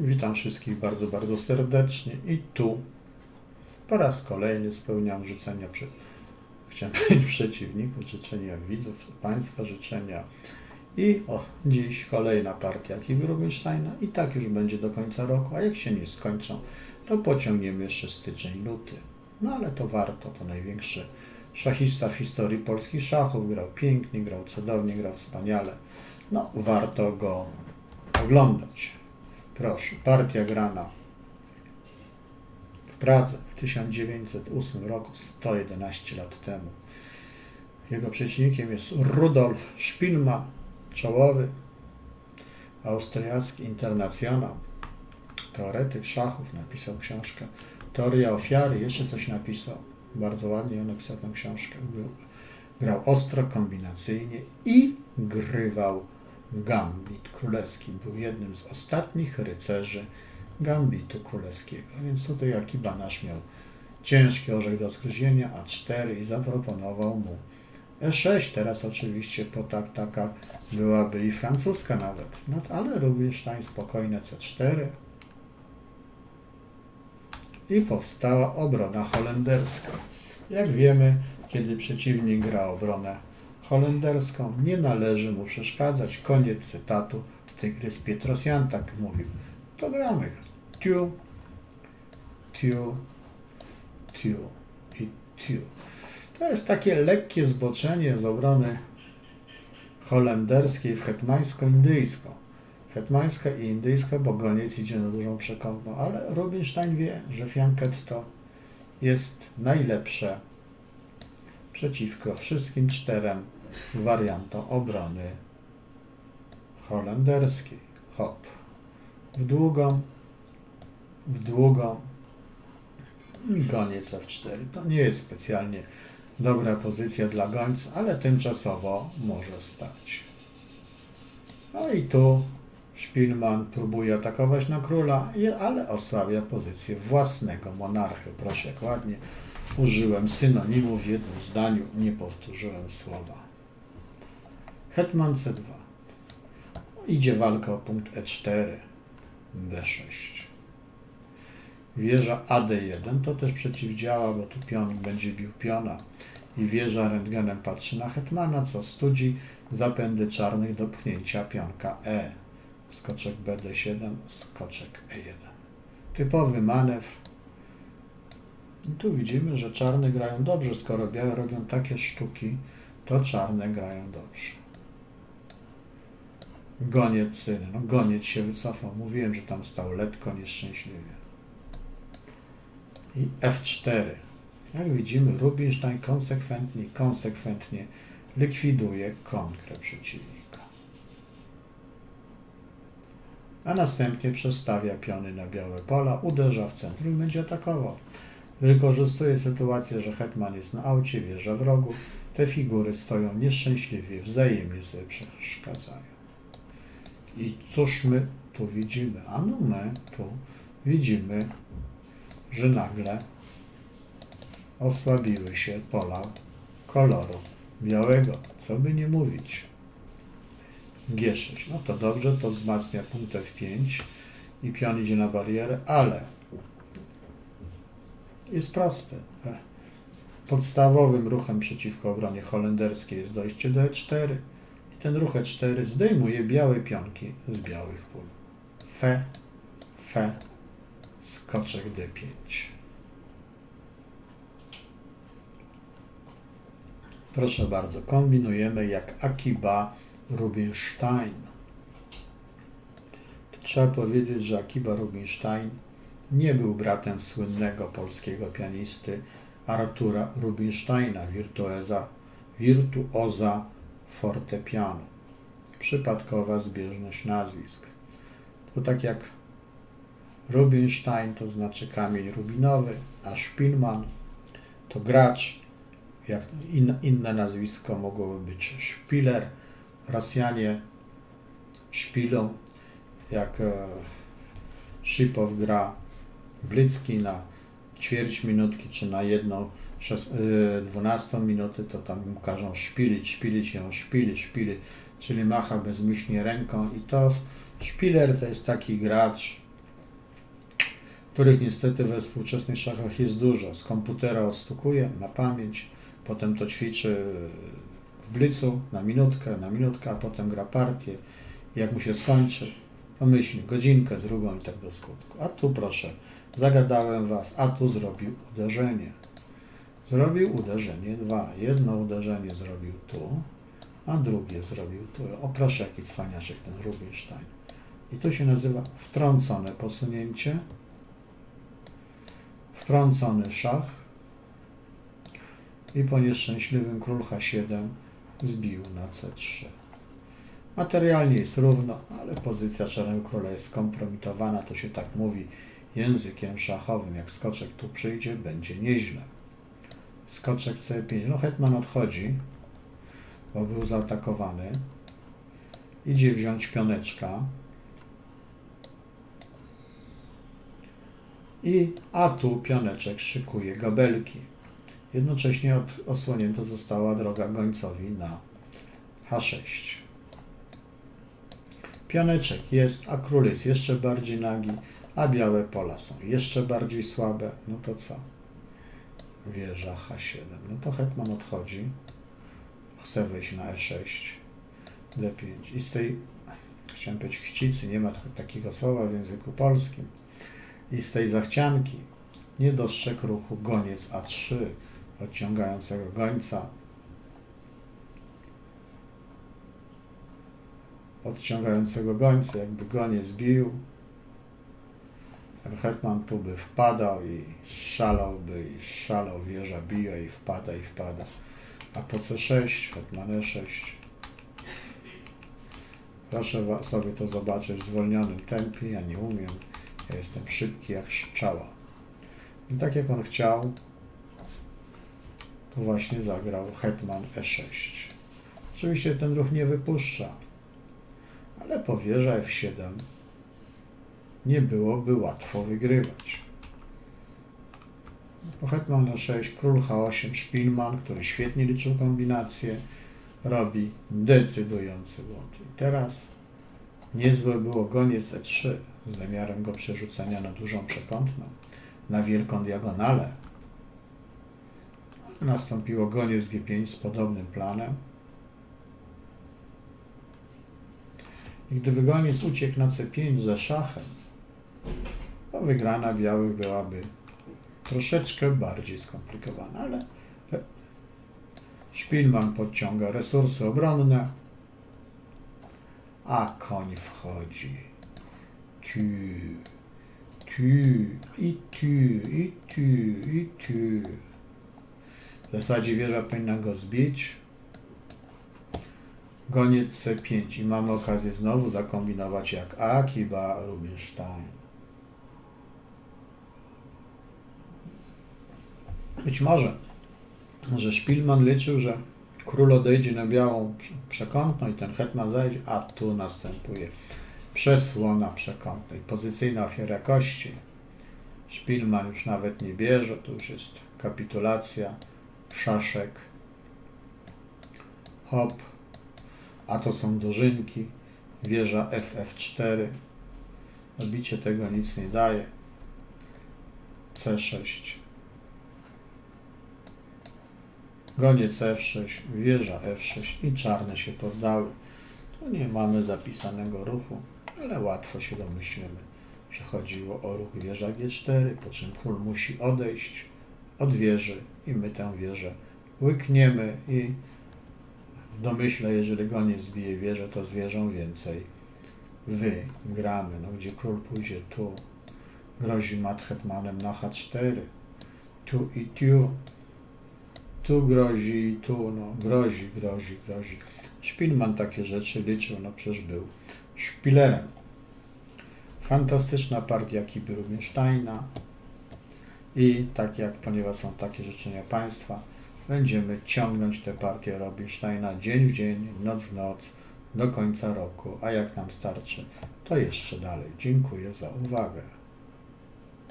Witam wszystkich bardzo, bardzo serdecznie i tu po raz kolejny spełniam życzenia, przy... chciałem powiedzieć przeciwników, życzenia widzów, Państwa życzenia. I o, dziś kolejna partia Kiwi Rubinsteina i tak już będzie do końca roku, a jak się nie skończą, to pociągniemy jeszcze styczeń, luty. No ale to warto, to największy szachista w historii polskich szachów, grał pięknie, grał cudownie, grał wspaniale. No, warto go oglądać. Proszę, partia grana w Pradze w 1908 roku, 111 lat temu. Jego przeciwnikiem jest Rudolf Spielmann, czołowy austriacki internacjonal, teoretyk szachów, napisał książkę Teoria ofiary, jeszcze coś napisał, bardzo ładnie on napisał tę książkę. Grał ostro, kombinacyjnie i grywał Gambit Królewski. Był jednym z ostatnich rycerzy Gambitu Królewskiego. Więc tutaj Akiba nasz miał ciężki orzech do zgryzienia, A4 i zaproponował mu E6. Teraz oczywiście po tak taka byłaby i francuska nawet. No, ale Rubinstein spokojne C4. I powstała obrona holenderska. Jak wiemy, kiedy przeciwnik gra obronę holenderską, nie należy mu przeszkadzać. Koniec cytatu. Tygrys Pietrosjan tak mówił. To gramy. Tiu, tiu, tiu i tiu. To jest takie lekkie zboczenie z obrony holenderskiej w hetmańsko-indyjską. Hetmańska i indyjska, bo goniec idzie na dużą przekątną, ale Rubinstein wie, że fianket to jest najlepsze przeciwko wszystkim czterem wariantom obrony holenderskiej. Hop. W długą, w długą i goniec F4. To nie jest specjalnie dobra pozycja dla gońca, ale tymczasowo może stać. No i tu Spielman próbuje atakować na króla, ale osłabia pozycję własnego monarchy. Proszę, jak ładnie użyłem synonimów w jednym zdaniu, nie powtórzyłem słowa. Hetman C2. Idzie walka o punkt E4, D6. Wieża AD1 to też przeciwdziała, bo tu pion będzie bił piona i wieża rentgenem patrzy na hetmana, co studzi zapędy czarnych do pchnięcia pionka E. Skoczek BD7, skoczek E1. Typowy manewr. I tu widzimy, że czarne grają dobrze, skoro białe robią takie sztuki, to czarne grają dobrze. Goniec syny. No goniec się wycofał. Mówiłem, że tam stał letko nieszczęśliwie. I F4. Jak widzimy, Rubinstein konsekwentnie, konsekwentnie likwiduje kontrę przeciwnika. A następnie przestawia piony na białe pola, uderza w centrum i będzie atakował. Wykorzystuje sytuację, że hetman jest na aucie, wieża w rogu. Te figury stoją nieszczęśliwie, wzajemnie sobie przeszkadzają. I cóż my tu widzimy? Ano my tu widzimy, że nagle osłabiły się pola koloru białego. Co by nie mówić. G6. No to dobrze, to wzmacnia punkt F5 i pion idzie na barierę, ale jest proste. Podstawowym ruchem przeciwko obronie holenderskiej jest dojście do E4 i ten ruch E4 zdejmuje białe pionki z białych pól. Fe, fe, skoczek D5. Proszę bardzo, kombinujemy jak Akiba Rubinstein. To trzeba powiedzieć, że Akiba Rubinstein nie był bratem słynnego polskiego pianisty Artura Rubinsteina, wirtuoza, wirtuoza fortepianu. Przypadkowa zbieżność nazwisk. To tak jak Rubinstein to znaczy kamień rubinowy, a Spielmann to gracz. Jak in, inne nazwisko mogłoby być Spiller. Rosjanie szpilą, jak e, Szypow gra Blicki na ćwierć minutki, czy na jedną dwunastą minutę, to tam każą szpilić, szpilić ją, szpili, szpili, czyli macha bezmyślnie ręką i to Spiller to jest taki gracz, których niestety we współczesnych szachach jest dużo. Z komputera odstukuje na pamięć, potem to ćwiczy w blicu na minutkę, na minutkę, a potem gra partię. Jak mu się skończy, to myśli godzinkę, drugą i tak do skutku. A tu proszę, zagadałem was, a tu zrobił uderzenie. Zrobił uderzenie dwa. Jedno uderzenie zrobił tu, a drugie zrobił tu. O proszę, jaki cwaniaczek ten Rubinstein. I to się nazywa wtrącone posunięcie, wtrącony szach i po nieszczęśliwym król H7 zbił na C3. Materialnie jest równo, ale pozycja czarnego króla jest skompromitowana, to się tak mówi językiem szachowym. Jak skoczek tu przyjdzie, będzie nieźle. Skoczek C5. No hetman odchodzi, bo był zaatakowany. Idzie wziąć pioneczka. I a tu pioneczek szykuje gabelki. Jednocześnie od, osłonięta została droga gońcowi na H6. Pioneczek jest, a król jest jeszcze bardziej nagi, a białe pola są jeszcze bardziej słabe. No to co? Wieża H7. No to hetman odchodzi. Chce wejść na E6. D5. I z tej, chciałem powiedzieć chcicy, nie ma takiego słowa w języku polskim. I z tej zachcianki nie dostrzegł ruchu goniec A3, odciągającego gońca odciągającego gońca, jakby go nie zbił. Ten hetman tu by wpadał i szalałby, i szalał, wieża bije i wpada, i wpada. A po C6, hetman E6. Proszę sobie to zobaczyć w zwolnionym tempie, ja nie umiem. Ja jestem szybki jak strzała. I tak jak on chciał, to właśnie zagrał hetman E6. Oczywiście ten ruch nie wypuszcza, ale po wieża F7 nie byłoby łatwo wygrywać. Po hetman E6, król H8, Szpilman, który świetnie liczył kombinacje, robi decydujący błąd. I teraz niezłe było goniec E3 z zamiarem go przerzucenia na dużą przekątną, na wielką diagonalę. Nastąpiło goniec G5 z podobnym planem. I gdyby goniec uciekł na C5 ze szachem, to wygrana białych byłaby troszeczkę bardziej skomplikowana, ale Szpilman podciąga resursy obronne, a koń wchodzi. Tu, tu, i tu, i tu, i tu. W zasadzie wieża powinna go zbić. Goniec C5 i mamy okazję znowu zakombinować jak Akiba Rubinstein. Być może, że Szpilman liczył, że król odejdzie na białą przekątną i ten hetman zajdzie, a tu następuje przesłona przekątnej, pozycyjna ofiara kości. Szpilman już nawet nie bierze, to już jest kapitulacja, szaszek, hop, a to są dożynki, wieża FF4, odbicie tego nic nie daje, C6, goniec F6, wieża F6 i czarne się poddały. Tu nie mamy zapisanego ruchu, ale łatwo się domyślimy, że chodziło o ruch wieża G4, po czym król musi odejść od wieży i my tę wieżę łykniemy i w domyśle, jeżeli goniec zbije wieżę, to z wieżą więcej wygramy. No, gdzie król pójdzie tu, grozi mat hetmanem na H4, tu i tu, tu grozi tu, no grozi, grozi, grozi. Szpilman takie rzeczy liczył, no przecież był szpilerem. Fantastyczna partia Kipy Rubinsteina i tak jak, ponieważ są takie życzenia Państwa, będziemy ciągnąć tę partię Rubinsteina dzień w dzień, noc w noc, do końca roku, a jak nam starczy, to jeszcze dalej. Dziękuję za uwagę.